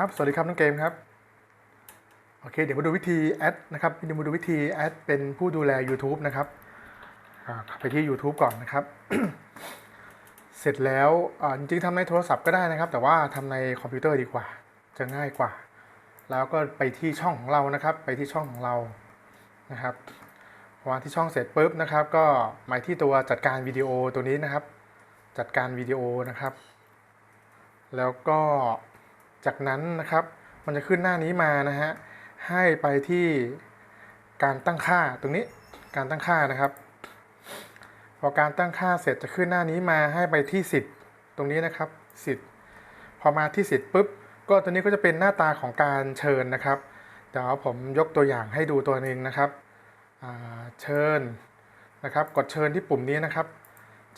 ครับ สวัสดีครับน้องเกมครับ โอเค เดี๋ยวมาดูวิธีแอดนะครับเดี๋ยวมาดูวิธีแอดเป็นผู้ดูแล YouTube นะครับไปที่ YouTube ก่อนนะครับ เสร็จแล้วจริงๆทำในโทรศัพท์ก็ได้นะครับ แต่ว่าทำในคอมพิวเตอร์ดีกว่า จะง่ายกว่า แล้วก็ไปที่ช่องของเรานะครับ ไปที่ช่องของเรานะครับพอมาที่ช่องเสร็จปุ๊บนะครับ ก็มาที่ตัวจัดการวิดีโอตัวนี้นะครับ จัดการวิดีโอนะครับ แล้วก็ จากนั้นนะครับ มันจะขึ้นหน้านี้มานะฮะ ให้ไปที่การตั้งค่าตรงนี้ การตั้งค่านะครับ พอการตั้งค่าเสร็จจะขึ้นหน้านี้มาให้ไปที่สิทธิ์ตรงนี้นะครับสิทธิ์พอมาที่สิทธิ์ปุ๊บ ก็ตัวนี้ก็จะเป็นหน้าตาของการเชิญนะครับ เดี๋ยวผมยกตัวอย่างให้ดูตัวหนึ่งนะครับ เชิญนะครับ กดเชิญที่ปุ่มนี้นะครับ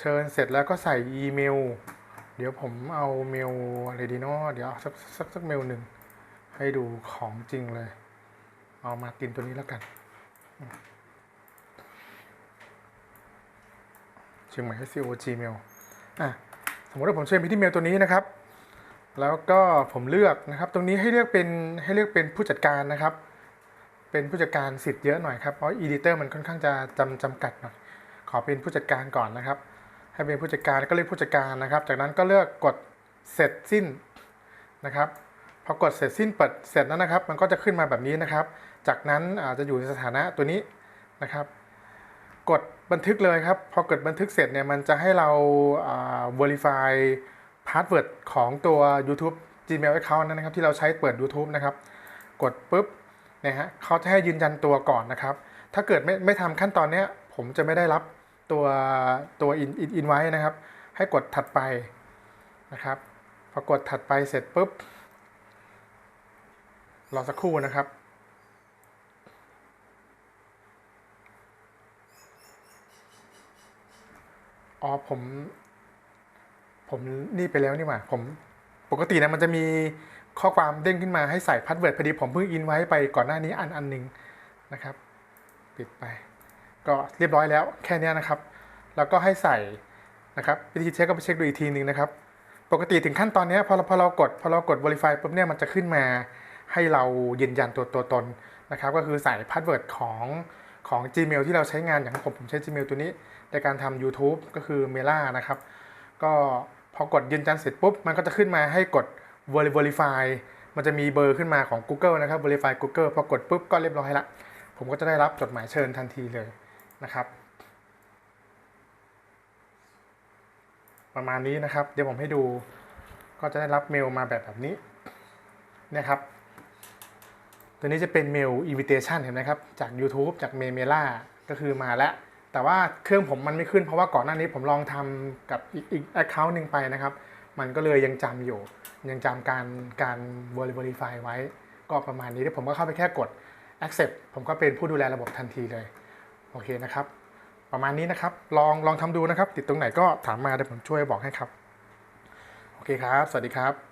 เชิญเสร็จแล้วก็ใส่อีเมล เดี๋ยวผมเอาเมลอะไรดีเนาะเดี๋ยวเอาสักสักสักเมลหนึ่งให้ดูของจริงเลย เอามาตินตัวนี้แล้วกันเชียงใหม่ SEO Gmail อะสมมติว่าผมเชิญไปที่เมลตัวนี้นะครับ แล้วก็ผมเลือกนะครับ ตรงนี้ให้เลือกเป็นให้เลือกเป็นผู้จัดการนะครับ เป็นผู้จัดการสิทธิ์เยอะหน่อยครับ เพราะ editor มันค่อนข้างจะจำจำกัดหน่อย ขอเป็นผู้จัดการก่อนนะครับ ให้เป็นผู้จัดการก็เลือกผู้จัดการนะครับ จากนั้นก็เลือกกดเสร็จสิ้นนะครับพอกดเสร็จสิ้นเปิดเสร็จแล้วนะครับ มันก็จะขึ้นมาแบบนี้นะครับ จากนั้นอาจจะอยู่ในสถานะตัวนี้นะครับ กดบันทึกเลยครับ พอกดบันทึกเสร็จเนี่ยมันจะให้เราอ่า verify password ของตัว YouTube Gmail account นั้นนะครับ ที่เราใช้เปิด YouTube นะครับ กดปุ๊บนะฮะเขาจะให้ยืนยันตัวก่อนนะครับ ถ้าเกิดไม่ไม่ทำขั้นตอนนี้ผมจะไม่ได้รับ ตัวตัวอินอินไว้นะครับ ให้กดถัดไปนะครับพอกดถัดไปเสร็จปุ๊บรอสักครู่นะครับ อ๋อผม ผมนี่ไปแล้วนี่หว่า ผมปกตินะมันจะมีข้อความเด้งขึ้นมาให้ใส่พาสเวิร์ดพอดีผมเพิ่งอินไว้ไปก่อนหน้านี้อันอันหนึ่งนะครับ ปิดไป ก็เรียบร้อยแล้วแค่นี้นะครับ แล้วก็ให้ใส่นะครับวิธีเช็คก็ไปเช็คดูอีกทีหนึ่งนะครับ ปกติถึงขั้นตอนนี้พอเราพอเรากดพอเรากด verify ปุ๊บเนี่ยมันจะขึ้นมาให้เรายืนยันตัวตัวตนนะครับ ก็คือใส่พาสเวิร์ดของของ Gmail ที่เราใช้งานอย่างผมผมใช้ Gmail ตัวนี้ ในการทำ YouTube ก็คือ Mela นะครับ ก็พอกดยืนยันเสร็จปุ๊บ มันก็จะขึ้นมาให้กด verify มันจะมีเบอร์ขึ้นมาของ Google นะครับ verify Google พอกดปุ๊บก็เรียบร้อยละผมก็จะได้รับจดหมายเชิญทันทีเลย นะครับ ประมาณนี้นะครับ เดี๋ยวผมให้ดูก็จะได้รับเมลมาแบบแบบนี้นะครับ ตัวนี้จะเป็นเมล invitation เห็นไหมครับ จาก YouTube จากเมเมล่าก็คือมาแล้ว แต่ว่าเครื่องผมมันไม่ขึ้นเพราะว่าก่อนหน้านี้ผมลองทำกับอีกอีก account หนึ่งไปนะครับ มันก็เลยยังจำอยู่ ยังจำการการ verify ไว้ ก็ประมาณนี้แล้วผมก็เข้าไปแค่กด accept ผมก็เป็นผู้ดูแลระบบทันทีเลย โอเคนะครับ ประมาณนี้นะครับ ลองลองทำดูนะครับ ติดตรงไหนก็ถามมาเดี๋ยวผมช่วยบอกให้ครับ โอเคครับ สวัสดีครับ